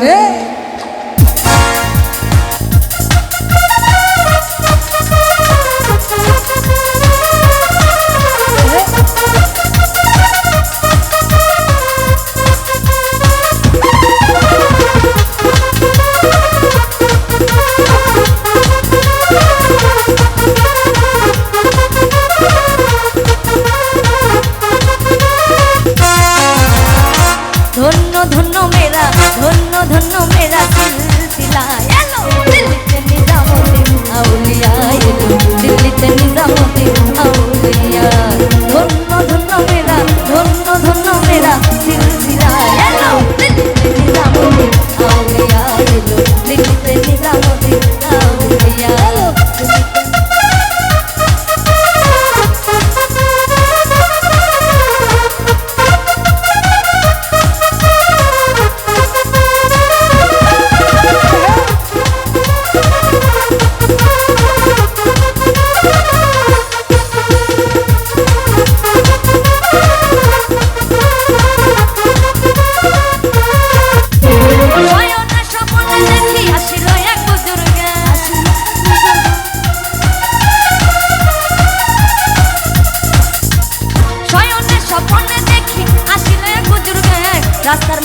Ve gonna live up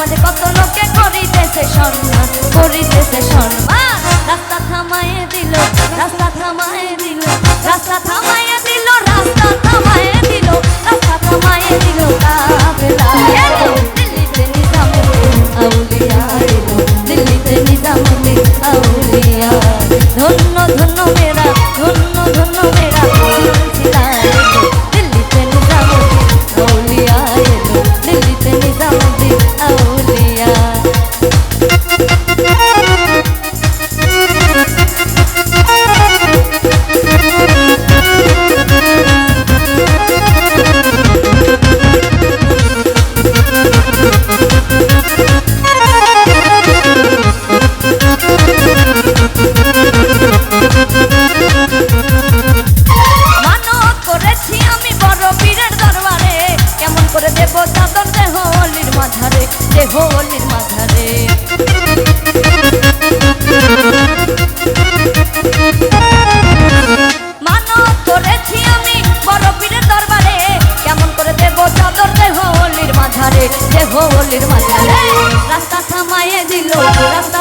আমাদের কত লোকে করিতেছে সন্না করিতেছে সন্না হোলির মাঝারে আমি বড় পীরের দরবারে। কেমন করে দেব চাদর দে হোলির মাঝারে মাঝারে রাস্তা থামায়ে দিল, রাস্তা